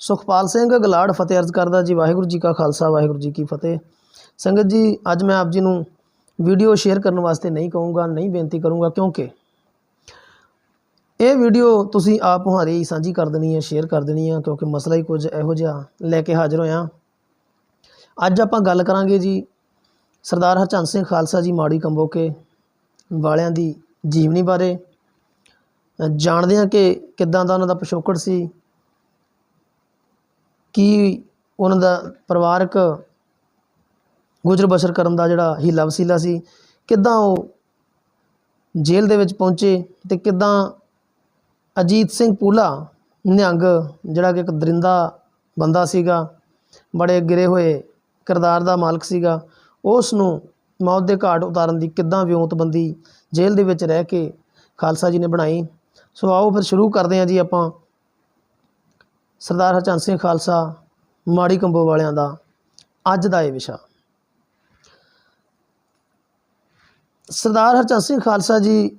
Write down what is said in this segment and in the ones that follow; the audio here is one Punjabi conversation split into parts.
ਸੁਖਪਾਲ ਸਿੰਘ ਗਲਾੜ ਫਤਿਹ ਅਰਜ਼ ਕਰਦਾ ਜੀ, ਵਾਹਿਗੁਰੂ ਜੀ ਕਾ ਖਾਲਸਾ, ਵਾਹਿਗੁਰੂ ਜੀ ਕੀ ਫਤਿਹ। ਸੰਗਤ ਜੀ, ਅੱਜ ਮੈਂ ਆਪ ਜੀ ਨੂੰ ਵੀਡੀਓ ਸ਼ੇਅਰ ਕਰਨ ਵਾਸਤੇ ਨਹੀਂ ਕਹੂੰਗਾ, ਨਹੀਂ ਬੇਨਤੀ ਕਰੂੰਗਾ, ਕਿਉਂਕਿ ਇਹ ਵੀਡੀਓ ਤੁਸੀਂ ਆਪ ਮੁਹਾਰੀ ਸਾਂਝੀ ਕਰ ਦੇਣੀ ਹੈ, ਸ਼ੇਅਰ ਕਰ ਦੇਣੀ ਹੈ, ਕਿਉਂਕਿ ਮਸਲਾ ਹੀ ਕੁਝ ਇਹੋ ਜਿਹਾ ਲੈ ਕੇ ਹਾਜ਼ਰ ਹੋਇਆ। ਅੱਜ ਆਪਾਂ ਗੱਲ ਕਰਾਂਗੇ ਜੀ, ਸਰਦਾਰ ਹਰਚੰਦ ਸਿੰਘ ਖਾਲਸਾ ਜੀ ਮਾੜੀ ਕੰਬੋਕੇ ਵਾਲਿਆਂ ਦੀ ਜੀਵਨੀ ਬਾਰੇ। ਜਾਣਦੇ ਹਾਂ ਕਿ ਕਿੱਦਾਂ ਦਾ ਉਹਨਾਂ ਦਾ ਪਿਛੋਕੜ ਸੀ ਕੀ ਉਹਨਾਂ ਦਾ ਪਰਿਵਾਰਕ ਗੁਜ਼ਰ ਬਸਰ ਕਰਨ ਦਾ ਜਿਹੜਾ ਹੀਲਾ ਵਸੀਲਾ ਸੀ, ਕਿੱਦਾਂ ਉਹ ਜੇਲ੍ਹ ਦੇ ਵਿੱਚ ਪਹੁੰਚੇ ਤੇ ਕਿੱਦਾਂ ਅਜੀਤ ਸਿੰਘ ਪੂਲਾ ਨਿਹੰਗ, ਜਿਹੜਾ ਕਿ ਇੱਕ ਦਰਿੰਦਾ ਬੰਦਾ ਸੀਗਾ, ਬੜੇ ਗਿਰੇ ਹੋਏ ਕਿਰਦਾਰ ਦਾ ਮਾਲਕ ਸੀਗਾ ਉਸ ਨੂੰ ਮੌਤ ਦੇ ਘਾਟ ਉਤਾਰਨ ਦੀ ਕਿੱਦਾਂ ਵਿਉਂਤਬੰਦੀ ਜੇਲ੍ਹ ਦੇ ਵਿੱਚ ਰਹਿ ਕੇ ਖਾਲਸਾ ਜੀ ਨੇ ਬਣਾਈ। ਸੋ ਆਓ ਫਿਰ ਸ਼ੁਰੂ ਕਰਦੇ ਹਾਂ ਜੀ ਆਪਾਂ ਸਰਦਾਰ ਹਰਚੰਦ ਸਿੰਘ ਖਾਲਸਾ, ਮਾੜੀ ਕੰਬੋ ਵਾਲਿਆਂ ਦਾ ਅੱਜ ਦਾ ਇਹ ਵਿਸ਼ਾ। ਸਰਦਾਰ ਹਰਚੰਦ ਸਿੰਘ ਖਾਲਸਾ ਜੀ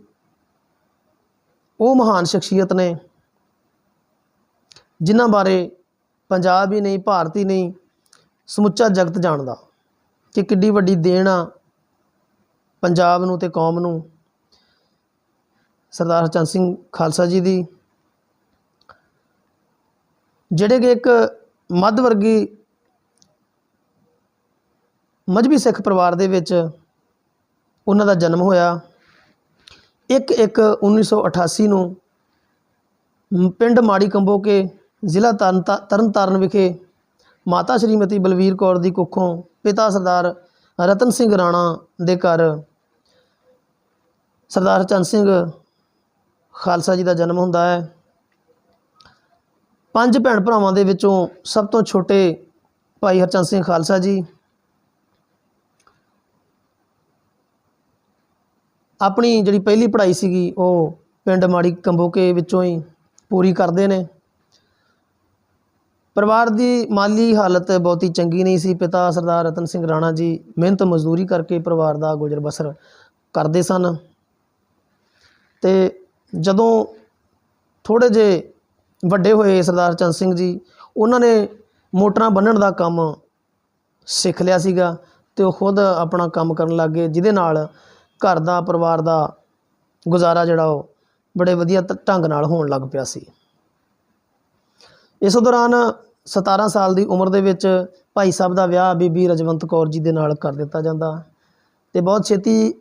ਉਹ ਮਹਾਨ ਸ਼ਖਸੀਅਤ ਨੇ, ਜਿਨ੍ਹਾਂ ਬਾਰੇ ਪੰਜਾਬ ਹੀ ਨਹੀਂ, ਭਾਰਤ ਹੀ ਨਹੀਂ, ਸਮੁੱਚਾ ਜਗਤ ਜਾਣਦਾ ਕਿ ਕਿੱਡੀ ਵੱਡੀ ਦੇਣ ਆ ਪੰਜਾਬ ਨੂੰ ਤੇ ਕੌਮ ਨੂੰ ਸਰਦਾਰ ਹਰਚੰਦ ਸਿੰਘ ਖਾਲਸਾ ਜੀ ਦੀ। ਜਿਹੜੇ ਕਿ ਇੱਕ ਮੱਧ ਵਰਗੀ ਮਜਬੀ ਸਿੱਖ ਪਰਿਵਾਰ ਦੇ ਵਿੱਚ ਉਹਨਾਂ ਦਾ ਜਨਮ ਹੋਇਆ। ਇੱਕ ਇੱਕ 1988 ਨੂੰ ਪਿੰਡ ਮਾੜੀ ਕੰਬੋ ਕੇ ਜ਼ਿਲ੍ਹਾ ਤਰਨ ਤਰਨ ਵਿਖੇ ਮਾਤਾ ਸ਼੍ਰੀਮਤੀ ਬਲਵੀਰ ਕੌਰ ਦੀ ਕੁੱਖੋਂ ਪਿਤਾ ਸਰਦਾਰ ਰਤਨ ਸਿੰਘ ਰਾਣਾ ਦੇ ਘਰ ਸਰਦਾਰ ਚੰਦ ਸਿੰਘ ਖਾਲਸਾ ਜੀ ਦਾ ਜਨਮ ਹੁੰਦਾ ਹੈ। ਪੰਜ ਭੈਣ ਭਰਾਵਾਂ ਦੇ ਵਿੱਚੋਂ ਸਭ ਤੋਂ ਛੋਟੇ ਭਾਈ ਹਰਚੰਦ ਸਿੰਘ ਖਾਲਸਾ ਜੀ। ਆਪਣੀ ਜਿਹੜੀ ਪਹਿਲੀ ਪੜ੍ਹਾਈ ਸੀਗੀ, ਉਹ ਪਿੰਡ ਮਾੜੀ ਕੰਬੋਕੇ ਵਿੱਚੋਂ ਹੀ ਪੂਰੀ ਕਰਦੇ ਨੇ। ਪਰਿਵਾਰ ਦੀ ਮਾਲੀ ਹਾਲਤ ਬਹੁਤੀ ਚੰਗੀ ਨਹੀਂ ਸੀ। ਪਿਤਾ ਸਰਦਾਰ ਰਤਨ ਸਿੰਘ ਰਾਣਾ ਜੀ ਮਿਹਨਤ ਮਜ਼ਦੂਰੀ ਕਰਕੇ ਪਰਿਵਾਰ ਦਾ ਗੁਜ਼ਰ ਬਸਰ ਕਰਦੇ ਸਨ। ਤੇ ਜਦੋਂ ਥੋੜੇ ਜੇ ਵੱਡੇ ਹੋਏ ਸਰਦਾਰ ਚੰਦ ਸਿੰਘ ਜੀ, ਉਹਨਾਂ ਨੇ ਮੋਟਰਾਂ ਬੰਨਣ ਦਾ ਕੰਮ ਸਿੱਖ ਲਿਆ ਸੀਗਾ ਤੇ ਉਹ ਖੁਦ ਆਪਣਾ ਕੰਮ ਕਰਨ ਲੱਗ ਗਏ, ਜਿਹਦੇ ਨਾਲ ਘਰ ਦਾ, ਪਰਿਵਾਰ ਦਾ ਗੁਜ਼ਾਰਾ ਜਿਹੜਾ ਉਹ ਬੜੇ ਵਧੀਆ ਤ- ਢੰਗ ਨਾਲ ਹੋਣ ਲੱਗ ਪਿਆ ਸੀ। ਇਸ ਦੌਰਾਨ 17 ਸਾਲ ਦੀ ਉਮਰ ਦੇ ਵਿੱਚ ਭਾਈ ਸਾਹਿਬ ਦਾ ਵਿਆਹ ਬੀਬੀ ਰਜਵੰਤ ਕੌਰ ਜੀ ਦੇ ਨਾਲ ਕਰ ਦਿੱਤਾ ਜਾਂਦਾ ਤੇ ਬਹੁਤ ਛੇਤੀ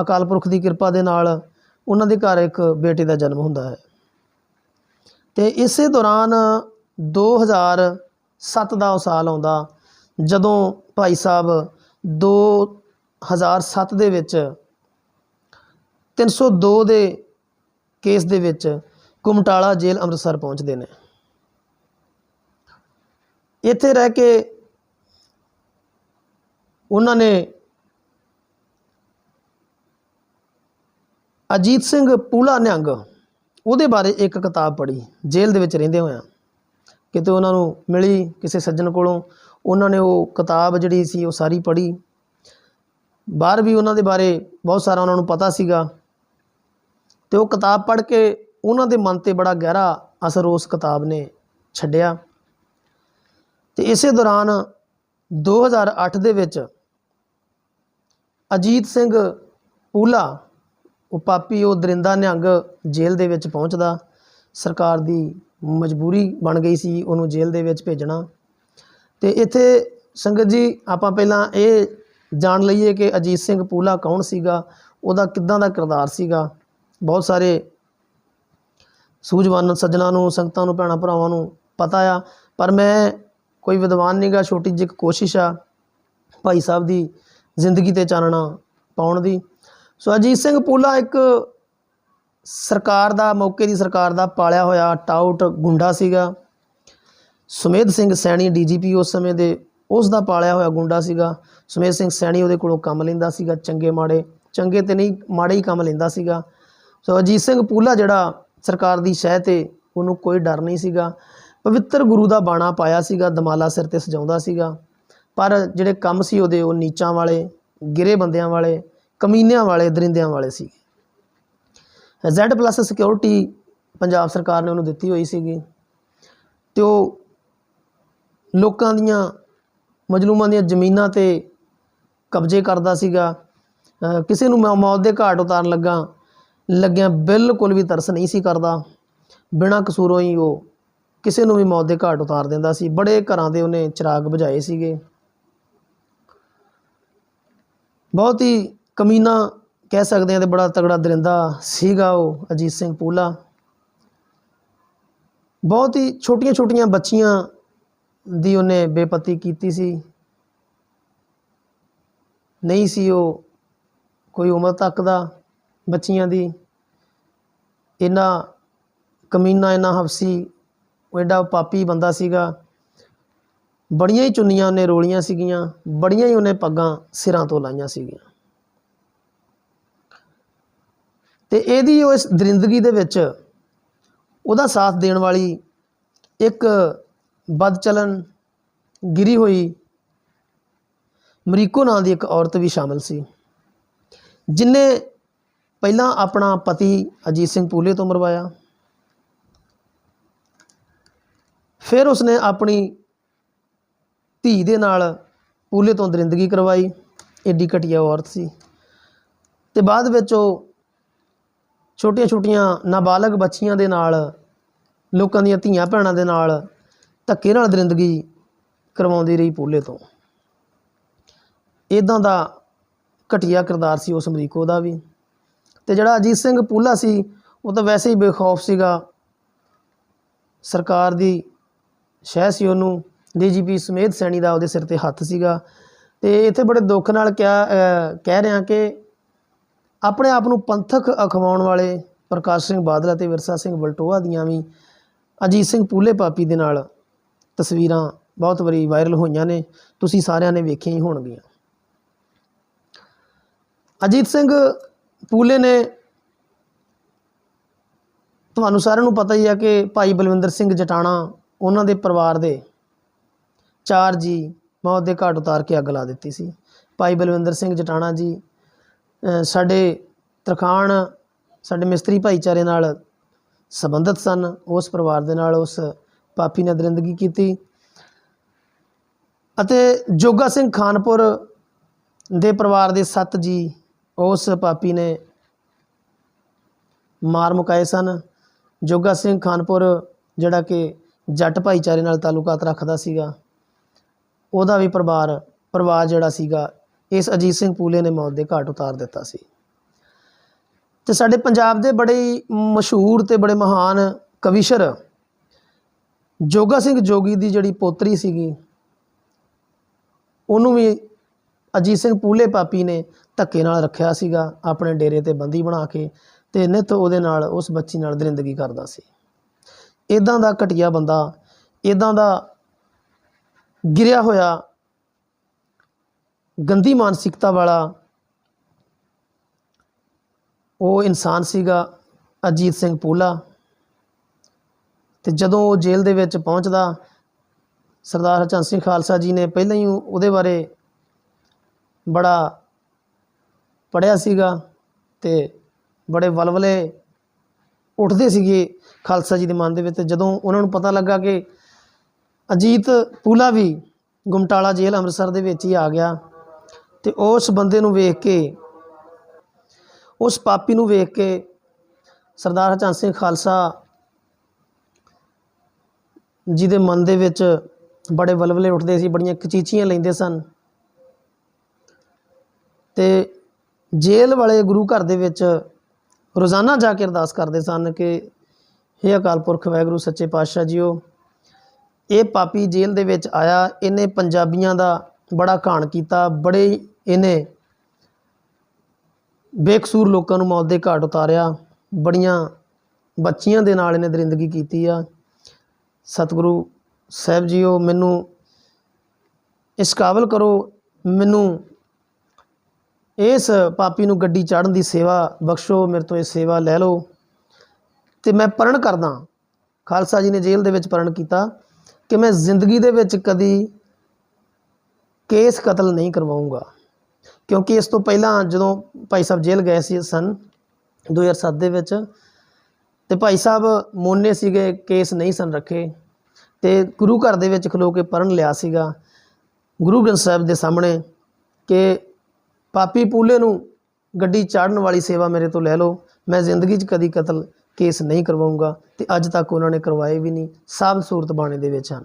ਅਕਾਲ ਪੁਰਖ ਦੀ ਕਿਰਪਾ ਦੇ ਨਾਲ ਉਹਨਾਂ ਦੇ ਘਰ ਇੱਕ ਬੇਟੇ ਦਾ ਜਨਮ ਹੁੰਦਾ ਹੈ। ਤੇ ਇਸੇ ਦੌਰਾਨ 2007 ਦਾ ਉਹ ਸਾਲ ਆਉਂਦਾ, ਜਦੋਂ ਭਾਈ ਸਾਹਿਬ 2007 ਦੇ ਵਿੱਚ 302 ਦੇ ਕੇਸ ਦੇ ਵਿੱਚ ਕੁਮਟਾਲਾ ਜੇਲ੍ਹ ਅੰਮ੍ਰਿਤਸਰ ਪਹੁੰਚਦੇ ਨੇ। ਇੱਥੇ ਰਹਿ ਕੇ ਉਹਨਾਂ ਨੇ ਅਜੀਤ ਸਿੰਘ ਪੂਲਾ ਨਿਹੰਗ ਉਹਦੇ ਬਾਰੇ ਇੱਕ ਕਿਤਾਬ ਪੜ੍ਹੀ, ਜੇਲ੍ਹ ਦੇ ਵਿੱਚ ਰਹਿੰਦੇ ਹੋਇਆਂ। ਕਿਤੇ ਉਹਨਾਂ ਨੂੰ ਮਿਲੀ ਕਿਸੇ ਸੱਜਣ ਕੋਲੋਂ, ਉਹਨਾਂ ਨੇ ਉਹ ਕਿਤਾਬ ਜਿਹੜੀ ਸੀ ਉਹ ਸਾਰੀ ਪੜ੍ਹੀ। ਬਾਹਰ ਵੀ ਉਹਨਾਂ ਦੇ ਬਾਰੇ ਬਹੁਤ ਸਾਰਾ ਉਹਨਾਂ ਨੂੰ ਪਤਾ ਸੀਗਾ। ਤੇ ਉਹ ਕਿਤਾਬ ਪੜ੍ਹ ਕੇ ਉਹਨਾਂ ਦੇ ਮਨ ਤੇ ਬੜਾ ਗਹਿਰਾ ਅਸਰ ਉਸ ਕਿਤਾਬ ਨੇ ਛੱਡਿਆ। ਤੇ ਇਸੇ ਦੌਰਾਨ 2008 ਦੇ ਵਿੱਚ ਅਜੀਤ ਸਿੰਘ ਪੂਲਾ ਉਹ ਪਾਪੀ ਉਹ ਦਰਿੰਦਾ ਨਿਹੰਗ ਜੇਲ੍ਹ ਦੇ ਵਿੱਚ ਪਹੁੰਚਦਾ। ਸਰਕਾਰ ਦੀ ਮਜਬੂਰੀ ਬਣ ਗਈ ਸੀ ਉਹਨੂੰ ਜੇਲ੍ਹ ਦੇ ਵਿੱਚ ਭੇਜਣਾ। ਤੇ ਇੱਥੇ ਸੰਗਤ ਜੀ, ਆਪਾਂ ਪਹਿਲਾਂ ਇਹ ਜਾਣ ਲਈਏ ਕਿ ਅਜੀਤ ਸਿੰਘ ਪੂਲਾ ਕੌਣ ਸੀਗਾ, ਉਹਦਾ ਕਿੱਦਾਂ ਦਾ ਕਿਰਦਾਰ ਸੀਗਾ। ਬਹੁਤ ਸਾਰੇ ਸੂਝਵਾਨ ਸੱਜਣਾ ਨੂੰ, ਸੰਗਤਾਂ ਨੂੰ, ਭੈਣਾਂ ਭਰਾਵਾਂ ਨੂੰ ਪਤਾ ਆ, ਪਰ ਮੈਂ ਕੋਈ ਵਿਦਵਾਨ ਨਹੀਂਗਾ ਛੋਟੀ ਜਿਹੀ ਇੱਕ ਕੋਸ਼ਿਸ਼ ਆ ਭਾਈ ਸਾਹਿਬ ਦੀ ਜ਼ਿੰਦਗੀ ਤੇ ਚਾਨਣਾ ਪਾਉਣ ਦੀ। ਸੋ ਅਜੀਤ ਸਿੰਘ ਪੂਲਾ ਇੱਕ ਸਰਕਾਰ ਦਾ, ਮੌਕੇ ਦੀ ਸਰਕਾਰ ਦਾ ਪਾਲਿਆ ਹੋਇਆ ਟਾਊਟ ਗੁੰਡਾ ਸੀਗਾ। ਸੁਮੇਧ ਸਿੰਘ ਸੈਣੀ ਡੀਜੀਪੀ ਉਸ ਸਮੇਂ ਦੇ, ਉਸ ਦਾ ਪਾਲਿਆ ਹੋਇਆ ਗੁੰਡਾ ਸੀਗਾ। ਸੁਮੇਧ ਸਿੰਘ ਸੈਣੀ ਉਹਦੇ ਕੋਲੋਂ ਕੰਮ ਲੈਂਦਾ ਸੀਗਾ, ਚੰਗੇ ਮਾੜੇ, ਚੰਗੇ ਤੇ ਨਹੀਂ, ਮਾੜੇ ਹੀ ਕੰਮ ਲੈਂਦਾ ਸੀਗਾ। ਸੋ ਅਜੀਤ ਸਿੰਘ ਪੂਲਾ ਜਿਹੜਾ ਸਰਕਾਰ ਦੀ ਸ਼ਹਿ ਤੇ, ਉਹਨੂੰ ਕੋਈ ਡਰ ਨਹੀਂ ਸੀਗਾ। ਪਵਿੱਤਰ ਗੁਰੂ ਦਾ ਬਾਣਾ ਪਾਇਆ ਸੀਗਾ, ਦਮਾਲਾ ਸਿਰ ਤੇ ਸਜਾਉਂਦਾ ਸੀਗਾ। ਪਰ ਜਿਹੜੇ ਕੰਮ ਸੀ ਉਹਦੇ, ਉਹ ਨੀਚਾਂ ਵਾਲੇ, ਗਿਰੇ ਬੰਦਿਆਂ ਵਾਲੇ ਕਮੀਨਿਆਂ ਵਾਲੇ, ਦਰਿੰਦਿਆਂ ਵਾਲੇ ਸੀ Z ਪਲੱਸ ਸਿਕਿਉਰਿਟੀ ਪੰਜਾਬ ਸਰਕਾਰ ਨੇ ਉਹਨੂੰ ਦਿੱਤੀ ਹੋਈ ਸੀਗੀ। ਤੇ ਉਹ ਲੋਕਾਂ ਦੀਆਂ, ਮਜਲੂਮਾਂ ਦੀਆਂ ਜ਼ਮੀਨਾਂ ਤੇ ਕਬਜ਼ੇ ਕਰਦਾ ਸੀਗਾ। ਕਿਸੇ ਨੂੰ ਮੌ- ਮੌਤ ਦੇ ਘਾਟ ਉਤਾਰਨ ਲੱਗਾ, ਲੱਗਿਆ ਬਿਲਕੁਲ ਵੀ ਤਰਸ ਨਹੀਂ ਸੀ ਕਰਦਾ। ਬਿਨਾਂ ਕਸੂਰੋਂ ਹੀ ਉਹ ਕਿਸੇ ਨੂੰ ਵੀ ਮੌਤ ਦੇ ਘਾਟ ਉਤਾਰ ਦਿੰਦਾ ਸੀ। ਬੜੇ ਘਰਾਂ ਦੇ ਉਹਨੇ ਚਿਰਾਗ ਬੁਝਾਏ ਸੀਗੇ। ਬਹੁਤ ਹੀ ਕਮੀਨਾ ਕਹਿ ਸਕਦੇ ਹਾਂ ਤੇ ਬੜਾ ਤਗੜਾ ਦਰਿੰਦਾ ਸੀਗਾ ਉਹ, ਅਜੀਤ ਸਿੰਘ ਪੂਲਾ। ਬਹੁਤ ਹੀ ਛੋਟੀਆਂ ਛੋਟੀਆਂ ਬੱਚੀਆਂ ਦੀ ਉਹਨੇ ਬੇਪਤੀ ਕੀਤੀ ਸੀ। ਨਹੀਂ ਸੀ ਉਹ ਕੋਈ ਉਮਰ ਤੱਕ ਦਾ ਬੱਚੀਆਂ ਦੀ। ਇੰਨਾ ਕਮੀਨਾ, ਇੰਨਾ ਹਫਸੀ ਉਹ ਐਡਾ ਪਾਪੀ ਬੰਦਾ ਸੀਗਾ। ਬੜੀਆਂ ਹੀ ਚੁੰਨੀਆਂ ਉਹਨੇ ਰੋਲੀਆਂ ਸੀਗੀਆਂ, ਬੜੀਆਂ ਹੀ ਉਹਨੇ ਪੱਗਾਂ ਸਿਰਾਂ ਤੋਂ ਲਾਈਆਂ ਸੀਗੀਆਂ। ਤੇ ਇਹਦੀ ਉਸ ਦਰਿੰਦਗੀ ਦੇ ਵਿੱਚ ਉਹਦਾ ਸਾਥ ਦੇਣ ਵਾਲੀ ਇੱਕ ਬਦਚਲਨ ਗਿਰੀ ਹੋਈ ਮਰੀਕੋ ਨਾਂ ਦੀ ਇੱਕ ਔਰਤ ਵੀ ਸ਼ਾਮਲ ਸੀ, ਜਿਨੇ ਪਹਿਲਾਂ ਆਪਣਾ ਪਤੀ ਅਜੀਤ ਸਿੰਘ ਪੂਲੇ ਤੋਂ ਮਰਵਾਇਆ। ਫਿਰ ਉਸਨੇ ਆਪਣੀ ਧੀ ਦੇ ਨਾਲ ਪੂਲੇ ਤੋਂ ਦਰਿੰਦਗੀ ਕਰਵਾਈ, ਏਡੀ ਘਟੀਆ ਔਰਤ ਸੀ। ਤੇ ਬਾਅਦ ਵਿੱਚ ਉਹ ਛੋਟੀਆਂ ਛੋਟੀਆਂ ਨਾਬਾਲਗ ਬੱਚੀਆਂ ਦੇ ਨਾਲ, ਲੋਕਾਂ ਦੀਆਂ ਧੀਆਂ ਭੈਣਾਂ ਦੇ ਨਾਲ ਧੱਕੇ ਨਾਲ ਦਰਿੰਦਗੀ ਕਰਵਾਉਂਦੀ ਰਹੀ ਪੂਲੇ ਤੋਂ। ਇਦਾਂ ਦਾ ਘਟੀਆ ਕਿਰਦਾਰ ਸੀ ਉਸ ਅਮਰੀਕੋ ਦਾ ਵੀ। ਤੇ ਜਿਹੜਾ ਅਜੀਤ ਸਿੰਘ ਪੂਲਾ ਸੀ, ਉਹ ਤਾਂ ਵੈਸੇ ਹੀ ਬੇਖੌਫ ਸੀਗਾ। ਸਰਕਾਰ ਦੀ ਸ਼ਹਿ ਸੀ ਉਹਨੂੰ, ਡੀਜੀਪੀ ਸੁਮੇਧ ਸੈਣੀ ਦਾ ਉਹਦੇ ਸਿਰ ਤੇ ਹੱਥ ਸੀਗਾ। ਤੇ ਇੱਥੇ ਬੜੇ ਦੁੱਖ ਨਾਲ ਕਿਹਾ ਕਹਿ ਰਿਹਾ ਕਿ ਆਪਣੇ ਆਪ ਨੂੰ ਪੰਥਕ ਅਖਵਾਉਣ ਵਾਲੇ ਪ੍ਰਕਾਸ਼ ਸਿੰਘ ਬਾਦਲ ਅਤੇ ਵਿਰਸਾ ਸਿੰਘ ਬਲਟੋਆ ਦੀਆਂ ਵੀ ਅਜੀਤ ਸਿੰਘ ਪੂਲੇ ਪਾਪੀ ਦੇ ਨਾਲ ਤਸਵੀਰਾਂ ਬਹੁਤ ਵਾਰੀ ਵਾਇਰਲ ਹੋਈਆਂ ਨੇ, ਤੁਸੀਂ ਸਾਰਿਆਂ ਨੇ ਵੇਖੀਆਂ ਹੀ ਹੋਣਗੀਆਂ। ਅਜੀਤ ਸਿੰਘ ਪੂਲੇ ਨੇ ਤੁਹਾਨੂੰ ਸਾਰਿਆਂ ਨੂੰ ਪਤਾ ਹੀ ਹੈ ਕਿ ਭਾਈ ਬਲਵਿੰਦਰ ਸਿੰਘ ਜਟਾਣਾ ਉਹਨਾਂ ਦੇ ਪਰਿਵਾਰ ਦੇ ਚਾਰ ਜੀ ਮੌਤ ਦੇ ਘਾਟ ਉਤਾਰ ਕੇ ਅੱਗ ਲਾ ਦਿੱਤੀ ਸੀ। ਭਾਈ ਬਲਵਿੰਦਰ ਸਿੰਘ ਜਟਾਣਾ ਜੀ ਸਾਡੇ ਤਰਖਾਣ, ਸਾਡੇ ਮਿਸਤਰੀ ਭਾਈਚਾਰੇ ਨਾਲ ਸੰਬੰਧਿਤ ਸਨ। ਉਸ ਪਰਿਵਾਰ ਦੇ ਨਾਲ ਉਸ ਪਾਪੀ ਨੇ ਦਰਿੰਦਗੀ ਕੀਤੀ। ਅਤੇ ਜੋਗਾ ਸਿੰਘ ਖਾਨਪੁਰ ਦੇ ਪਰਿਵਾਰ ਦੇ ਸੱਤ ਜੀ, ਉਸ ਪਾਪੀ ਨੇ ਮਾਰ ਮੁਕਾਏ ਸਨ। ਜੋਗਾ ਸਿੰਘ ਖਾਨਪੁਰ, ਜਿਹੜਾ ਕਿ ਜੱਟ ਭਾਈਚਾਰੇ ਨਾਲ ਤਾਲੁਕਾਤ ਰੱਖਦਾ ਸੀਗਾ, ਉਹਦਾ ਵੀ ਪਰਿਵਾਰ ਪਰਿਵਾਰ ਜਿਹੜਾ ਸੀਗਾ ਇਸ ਅਜੀਤ ਸਿੰਘ ਪੂਲੇ ਨੇ ਮੌਤ ਦੇ ਘਾਟ ਉਤਾਰ ਦਿੱਤਾ ਸੀ। ਤੇ ਸਾਡੇ ਪੰਜਾਬ ਦੇ ਬੜੇ ਮਸ਼ਹੂਰ ਤੇ ਬੜੇ ਮਹਾਨ ਕਵੀਸ਼ਰ ਜੋਗਾ ਸਿੰਘ ਜੋਗੀ ਦੀ ਜਿਹੜੀ ਪੋਤਰੀ ਸੀਗੀ, ਉਹਨੂੰ ਵੀ ਅਜੀਤ ਸਿੰਘ ਪੂਲੇ ਪਾਪੀ ਨੇ ਧੱਕੇ ਨਾਲ ਰੱਖਿਆ ਸੀਗਾ ਆਪਣੇ ਡੇਰੇ ਤੇ ਬੰਦੀ ਬਣਾ ਕੇ ਤੇ ਨਿੱਤ ਉਹਦੇ ਨਾਲ ਉਸ ਬੱਚੀ ਨਾਲ ਦਰਿੰਦਗੀ ਕਰਦਾ ਸੀ। ਇਦਾਂ ਦਾ ਘਟੀਆ ਬੰਦਾ ਇਦਾਂ ਦਾ ਗਿਰਿਆ ਹੋਇਆ ਗੰਦੀ ਮਾਨਸਿਕਤਾ ਵਾਲਾ ਉਹ ਇਨਸਾਨ ਸੀਗਾ, ਅਜੀਤ ਸਿੰਘ ਪੂਲਾ। ਤੇ ਜਦੋਂ ਉਹ ਜੇਲ੍ਹ ਦੇ ਵਿੱਚ ਪਹੁੰਚਦਾ, ਸਰਦਾਰ ਹਰਚੰਦ ਸਿੰਘ ਖਾਲਸਾ ਜੀ ਨੇ ਪਹਿਲਾਂ ਹੀ ਉਹਦੇ ਬਾਰੇ ਬੜਾ ਪੜਿਆ ਸੀਗਾ ਤੇ ਬੜੇ ਵਲਵਲੇ ਉੱਠਦੇ ਸੀਗੇ ਖਾਲਸਾ ਜੀ ਦੇ ਮਨ ਦੇ ਵਿੱਚ। ਜਦੋਂ ਉਹਨਾਂ ਨੂੰ ਪਤਾ ਲੱਗਾ ਕਿ ਅਜੀਤ ਪੂਲਾ ਵੀ ਗੁਮਟਾਲਾ ਜੇਲ੍ਹ ਅੰਮ੍ਰਿਤਸਰ ਦੇ ਵਿੱਚ ਹੀ ਆ ਗਿਆ ਤੇ ਉਸ ਬੰਦੇ ਨੂੰ ਵੇਖ ਕੇ, ਉਸ ਪਾਪੀ ਨੂੰ ਵੇਖ ਕੇ ਸਰਦਾਰ ਹਰਚੰਦ ਸਿੰਘ ਖਾਲਸਾ ਜੀ ਦੇ ਮਨ ਦੇ ਵਿੱਚ ਬੜੇ ਵਲਵਲੇ ਉੱਠਦੇ ਸੀ, ਬੜੀਆਂ ਕਚੀਚੀਆਂ ਲੈਂਦੇ ਸਨ। ਤੇ ਜੇਲ੍ਹ ਵਾਲੇ ਗੁਰੂ ਘਰ ਦੇ ਵਿੱਚ ਰੋਜ਼ਾਨਾ ਜਾ ਕੇ ਅਰਦਾਸ ਕਰਦੇ ਸਨ ਕਿ, ਹੇ ਅਕਾਲ ਪੁਰਖ ਵਾਹਿਗੁਰੂ, ਸੱਚੇ ਪਾਤਸ਼ਾਹ ਜੀਓ, ਇਹ ਪਾਪੀ ਜੇਲ੍ਹ ਦੇ ਵਿੱਚ ਆਇਆ, ਇਹਨੇ ਪੰਜਾਬੀਆਂ ਦਾ ਬੜਾ ਘਾਣ ਕੀਤਾ, ਬੜੇ ਇਹਨੇ ਬੇਕਸੂਰ ਲੋਕਾਂ ਨੂੰ ਮੌਤ ਦੇ ਘਾਟ ਉਤਾਰਿਆ, ਬੜੀਆਂ ਬੱਚੀਆਂ ਦੇ ਨਾਲ ਇਹਨੇ ਦਰਿੰਦਗੀ ਕੀਤੀ ਆ। ਸਤਿਗੁਰੂ ਸਾਹਿਬ ਜੀਓ, ਮੈਨੂੰ ਇਸ ਕਾਬਲ ਕਰੋ, ਮੈਨੂੰ ਇਸ ਪਾਪੀ ਨੂੰ ਗੱਡੀ ਚਾੜਨ ਦੀ ਸੇਵਾ ਬਖਸ਼ੋ, ਮੇਰੇ ਤੋਂ ਇਹ ਸੇਵਾ ਲੈ ਲਓ। ਤੇ ਮੈਂ ਪ੍ਰਣ ਕਰਦਾ, ਖਾਲਸਾ ਜੀ ਨੇ ਜੇਲ੍ਹ ਦੇ ਵਿੱਚ ਪ੍ਰਣ ਕੀਤਾ ਕਿ ਮੈਂ ਜ਼ਿੰਦਗੀ ਦੇ ਵਿੱਚ ਕਦੀ ਕੇਸ ਕਤਲ ਨਹੀਂ ਕਰਵਾਉਂਗਾ। ਕਿਉਂਕਿ ਇਸ ਤੋਂ ਪਹਿਲਾਂ ਜਦੋਂ ਭਾਈ ਸਾਹਿਬ ਜੇਲ੍ਹ ਗਏ ਸੀ ਸਨ 2007 ਦੇ ਵਿੱਚ, ਤੇ ਭਾਈ ਸਾਹਿਬ ਮੋਨੇ ਸੀਗੇ, ਕੇਸ ਨਹੀਂ ਸਨ ਰੱਖੇ। ਤੇ ਗੁਰੂ ਘਰ ਦੇ ਵਿੱਚ ਖਲੋ ਕੇ ਪੜਨ ਲਿਆ ਸੀਗਾ। ਗੁਰੂ ਗ੍ਰੰਥ ਸਾਹਿਬ ਦੇ ਸਾਹਮਣੇ ਕਿ ਪਾਪੀ ਪੂਲੇ ਨੂੰ ਗੱਡੀ ਚਾੜਨ ਵਾਲੀ ਸੇਵਾ ਮੇਰੇ ਤੋਂ ਲੈ ਲਓ, ਮੈਂ ਜ਼ਿੰਦਗੀ 'ਚ ਕਦੀ ਕਤਲ, ਕੇਸ ਨਹੀਂ ਕਰਵਾਉਂਗਾ। ਤੇ ਅੱਜ ਤੱਕ ਉਹਨਾਂ ਨੇ ਕਰਵਾਏ ਵੀ ਨਹੀਂ, ਸਭ ਸੂਰਤ ਬਾਣੇ ਦੇ ਵਿੱਚ ਹਨ।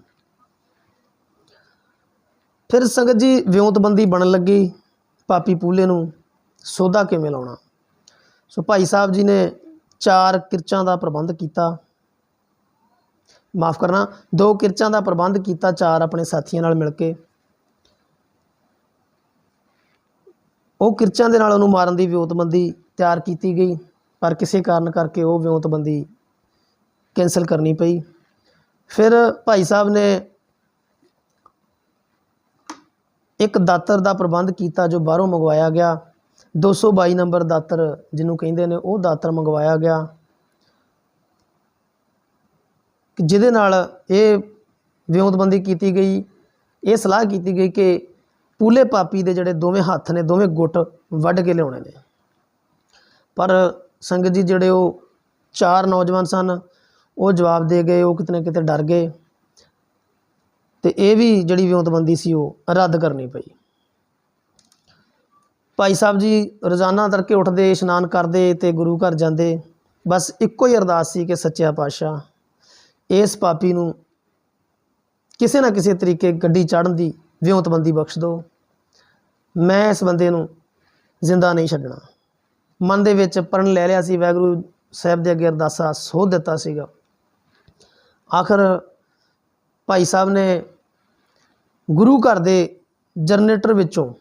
ਫਿਰ ਸੰਗਤ ਜੀ ਵਿਉਂਤਬੰਦੀ ਬਣਨ ਲੱਗੀ ਪਾਪੀ ਪੂਲੇ ਨੂੰ ਸੋਧਾ ਕਿਵੇਂ ਲਾਉਣਾ? ਸੋ ਭਾਈ ਸਾਹਿਬ ਜੀ ਨੇ ਚਾਰ ਕਿਰਚਾਂ ਦਾ ਪ੍ਰਬੰਧ ਕੀਤਾ। ਮਾਫ ਕਰਨਾ, ਦੋ ਕਿਰਚਾਂ ਦਾ ਪ੍ਰਬੰਧ ਕੀਤਾ ਚਾਰ ਆਪਣੇ ਸਾਥੀਆਂ ਨਾਲ ਮਿਲ ਕੇ। ਉਹ ਕਿਰਚਾਂ ਦੇ ਨਾਲ ਉਹਨੂੰ ਮਾਰਨ ਦੀ ਵਿਉਂਤਬੰਦੀ ਤਿਆਰ ਕੀਤੀ ਗਈ, ਪਰ ਕਿਸੇ ਕਾਰਨ ਕਰਕੇ ਉਹ ਵਿਉਂਤਬੰਦੀ ਕੈਂਸਲ ਕਰਨੀ ਪਈ। ਫਿਰ ਭਾਈ ਸਾਹਿਬ ਨੇ ਇੱਕ ਦਾਤਰ ਦਾ ਪ੍ਰਬੰਧ ਕੀਤਾ ਜੋ ਬਾਹਰੋਂ ਮੰਗਵਾਇਆ ਗਿਆ। 222 ਨੰਬਰ ਦਾਤਰ ਜਿਹਨੂੰ ਕਹਿੰਦੇ ਨੇ, ਉਹ ਦਾਤਰ ਮੰਗਵਾਇਆ ਗਿਆ। ਜਿਹਦੇ ਨਾਲ ਇਹ ਵਿਉਂਤਬੰਦੀ ਕੀਤੀ ਗਈ। ਇਹ ਸਲਾਹ ਕੀਤੀ ਗਈ ਕਿ ਪੂਲੇ ਪਾਪੀ ਦੇ ਜਿਹੜੇ ਦੋਵੇਂ ਹੱਥ ਨੇ, ਦੋਵੇਂ ਗੁੱਟ ਵੱਢ ਕੇ ਲਿਆਉਣੇ ਨੇ। ਪਰ ਸੰਗਤ ਜੀ ਜਿਹੜੇ ਉਹ ਚਾਰ ਨੌਜਵਾਨ ਸਨ, ਉਹ ਜਵਾਬ ਦੇ ਗਏ, ਉਹ ਕਿਤੇ ਨਾ ਕਿਤੇ ਡਰ ਗਏ। ਤੇ ਇਹ ਵੀ ਜਿਹੜੀ ਵਿਉਂਤਬੰਦੀ ਸੀ ਉਹ ਰੱਦ ਕਰਨੀ ਪਈ। ਭਾਈ ਸਾਹਿਬ ਜੀ ਰੋਜ਼ਾਨਾ ਤੜਕੇ ਉੱਠਦੇ, ਇਸ਼ਨਾਨ ਕਰਦੇ ਤੇ ਗੁਰੂ ਘਰ ਜਾਂਦੇ, ਬਸ ਇੱਕੋ ਹੀ ਅਰਦਾਸ ਸੀ ਕਿ ਸੱਚਿਆ ਪਾਤਸ਼ਾਹ, ਇਸ ਪਾਪੀ ਨੂੰ ਕਿਸੇ ਨਾ ਕਿਸੇ ਤਰੀਕੇ ਗੱਡੀ ਚੜ੍ਹਨ ਦੀ ਵਿਉਂਤਬੰਦੀ ਬਖਸ਼ ਦਿਓ। ਮੈਂ ਇਸ ਬੰਦੇ ਨੂੰ ਜ਼ਿੰਦਾ ਨਹੀਂ ਛੱਡਣਾ। ਮਨ ਦੇ ਵਿੱਚ ਪਰਨ ਲੈ ਲਿਆ ਸੀ, ਵਾਹਿਗੁਰੂ ਸਾਹਿਬ ਦੇ ਅੱਗੇ ਅਰਦਾਸਾ ਸੋਧ ਦਿੱਤਾ ਸੀਗਾ। ਆਖਰ ਭਾਈ ਸਾਹਿਬ ਨੇ ਗੁਰੂ ਘਰ ਦੇ ਜਨਰੇਟਰ ਵਿੱਚੋਂ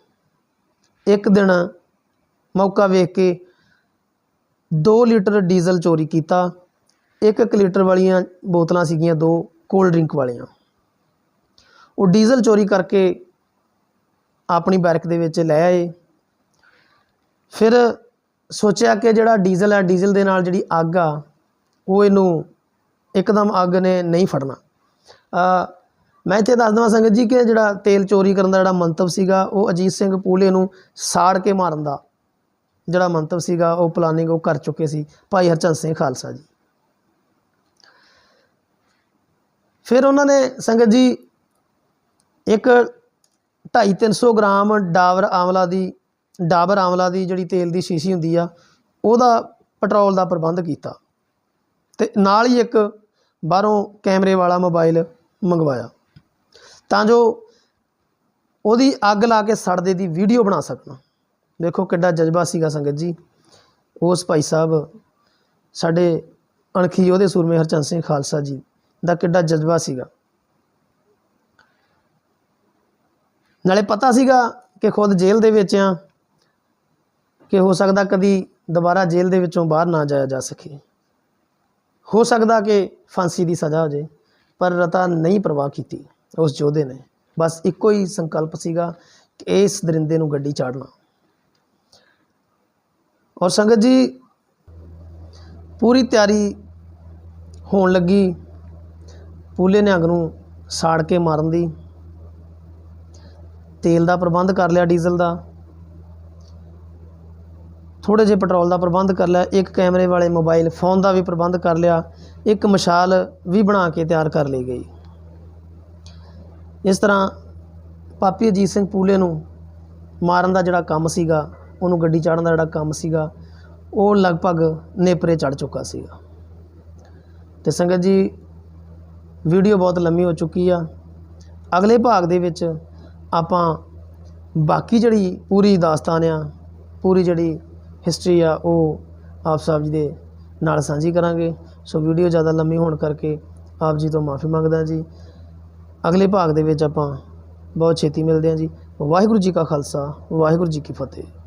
ਇੱਕ ਦਿਨ ਮੌਕਾ ਵੇਖ ਕੇ 2 ਲੀਟਰ ਡੀਜ਼ਲ ਚੋਰੀ ਕੀਤਾ। ਇੱਕ ਇੱਕ ਲੀਟਰ ਵਾਲੀਆਂ ਬੋਤਲਾਂ ਸੀਗੀਆਂ ਦੋ ਕੋਲਡ ਡਰਿੰਕ ਵਾਲੀਆਂ। ਉਹ ਡੀਜ਼ਲ ਚੋਰੀ ਕਰਕੇ ਆਪਣੀ ਬੈਰਕ ਦੇ ਵਿੱਚ ਲੈ ਆਏ। ਫਿਰ ਸੋਚਿਆ ਕਿ ਜਿਹੜਾ ਡੀਜ਼ਲ ਹੈ, ਡੀਜ਼ਲ ਦੇ ਨਾਲ ਜਿਹੜੀ ਅੱਗ ਆ, ਉਹ ਇਹਨੂੰ ਇੱਕਦਮ ਅੱਗ ਨੇ ਨਹੀਂ ਫੜਨਾ। ਮੈਂ ਇੱਥੇ ਦੱਸ ਦਵਾਂ ਸੰਗਤ ਜੀ ਕਿ ਜਿਹੜਾ ਤੇਲ ਚੋਰੀ ਕਰਨ ਦਾ ਜਿਹੜਾ ਮੰਤਵ ਸੀਗਾ, ਉਹ ਅਜੀਤ ਸਿੰਘ ਪੂਲੇ ਨੂੰ ਸਾੜ ਕੇ ਮਾਰਨ ਦਾ ਜਿਹੜਾ ਮੰਤਵ ਸੀਗਾ, ਉਹ ਪਲਾਨਿੰਗ ਉਹ ਕਰ ਚੁੱਕੇ ਸੀ ਭਾਈ ਹਰਚੰਦ ਸਿੰਘ ਖਾਲਸਾ ਜੀ। ਫਿਰ ਉਹਨਾਂ ਨੇ ਸੰਗਤ ਜੀ ਇੱਕ 2.5-300 ਗ੍ਰਾਮ ਡਾਬਰ ਆਮਲਾ ਦੀ, ਡਾਬਰ ਆਮਲਾ ਦੀ ਜਿਹੜੀ ਤੇਲ ਦੀ ਸ਼ੀਸ਼ੀ ਹੁੰਦੀ ਆ, ਉਹਦਾ ਪੈਟਰੋਲ ਦਾ ਪ੍ਰਬੰਧ ਕੀਤਾ ਤੇ ਨਾਲ ਹੀ ਇੱਕ ਬਾਹਰੋਂ ਕੈਮਰੇ ਵਾਲਾ ਮੋਬਾਈਲ ਮੰਗਵਾਇਆ। ਤਾਂ ਜੋ ਉਹਦੀ ਅੱਗ ਲਾ ਕੇ ਸੜਦੇ ਦੀ ਵੀਡੀਓ ਬਣਾ ਸਕਣ। ਦੇਖੋ ਕਿੱਡਾ ਜਜ਼ਬਾ ਸੀਗਾ ਸੰਗਤ ਜੀ। ਉਸ ਭਾਈ ਸਾਹਿਬ, ਸਾਡੇ ਅਣਖੀ ਉਹਦੇ ਸੂਰਮੇ ਹਰਚੰਦ ਸਿੰਘ ਖਾਲਸਾ ਜੀ ਦਾ ਕਿੱਡਾ ਜਜ਼ਬਾ ਸੀਗਾ। ਨਾਲੇ ਪਤਾ ਸੀਗਾ ਕਿ ਖੁਦ ਜੇਲ੍ਹ ਦੇ ਵਿੱਚ ਆ, ਕਿ ਹੋ ਸਕਦਾ ਕਦੀ ਦੁਬਾਰਾ ਜੇਲ੍ਹ ਦੇ ਵਿੱਚੋਂ ਬਾਹਰ ਨਾ ਜਾਇਆ ਜਾ ਸਕੇ। ਹੋ ਸਕਦਾ ਕਿ ਫਾਂਸੀ ਦੀ ਸਜ਼ਾ ਹੋ ਜੇ, ਪਰ ਰਤਾ ਨਹੀਂ ਪਰਵਾਹ ਕੀਤੀ। ਉਸ ਯੋਧੇ ਨੇ। ਬਸ ਇੱਕੋ ਹੀ ਸੰਕਲਪ ਸੀਗਾ ਕਿ ਇਸ ਦਰਿੰਦੇ ਨੂੰ ਗੱਡੀ ਚਾੜਨਾ। ਔਰ ਸੰਗਤ ਜੀ, ਪੂਰੀ ਤਿਆਰੀ ਹੋਣ ਲੱਗੀ। ਪੂਲੇ ਨਿਹੰਗ ਨੂੰ ਸਾੜ ਕੇ ਮਾਰਨ ਦੀ। ਤੇਲ ਦਾ ਪ੍ਰਬੰਧ ਕਰ ਲਿਆ, ਡੀਜ਼ਲ ਦਾ। ਥੋੜੇ ਜਿਹੇ ਪੈਟਰੋਲ ਦਾ ਪ੍ਰਬੰਧ ਕਰ ਲਿਆ। ਇੱਕ ਕੈਮਰੇ ਵਾਲੇ ਮੋਬਾਈਲ ਫੋਨ ਦਾ ਵੀ ਪ੍ਰਬੰਧ ਕਰ ਲਿਆ। ਇੱਕ ਮਸ਼ਾਲ ਵੀ ਬਣਾ ਕੇ ਤਿਆਰ ਕਰ ਲਈ ਗਈ। ਇਸ ਤਰ੍ਹਾਂ ਪਾਪੀ ਅਜੀਤ ਸਿੰਘ ਪੂਲੇ ਨੂੰ ਮਾਰਨ ਦਾ ਜਿਹੜਾ ਕੰਮ ਸੀਗਾ, ਉਹਨੂੰ ਗੱਡੀ ਚਾੜਨ ਦਾ ਜਿਹੜਾ ਕੰਮ ਸੀਗਾ, ਉਹ ਲਗਭਗ ਨੇਪਰੇ ਚੜ ਚੁੱਕਾ ਸੀਗਾ। ਤੇ ਸੰਗਤ ਜੀ, ਵੀਡੀਓ ਬਹੁਤ ਲੰਮੀ ਹੋ ਚੁੱਕੀ ਆ। ਅਗਲੇ ਭਾਗ ਦੇ ਵਿੱਚ ਆਪਾਂ ਬਾਕੀ ਜਿਹੜੀ ਪੂਰੀ ਦਾਸਤਾਨ ਆ, ਪੂਰੀ ਜਿਹੜੀ ਹਿਸਟਰੀ ਆ, ਉਹ ਆਪ ਸਾਹਿਬ ਜੀ ਦੇ ਨਾਲ ਸਾਂਝੀ ਕਰਾਂਗੇ। ਸੋ ਵੀਡੀਓ ਜ਼ਿਆਦਾ ਲੰਮੀ ਹੋਣ ਕਰਕੇ ਆਪ ਜੀ ਤੋਂ ਮਾਫੀ ਮੰਗਦਾ ਜੀ। ਅਗਲੇ ਭਾਗ ਦੇ ਵਿੱਚ ਆਪਾਂ ਬਹੁਤ ਛੇਤੀ ਮਿਲਦੇ ਹਾਂ ਜੀ। ਵਾਹਿਗੁਰੂ ਜੀ ਕਾ ਖਾਲਸਾ, ਵਾਹਿਗੁਰੂ ਜੀ ਕੀ ਫਤਿਹ।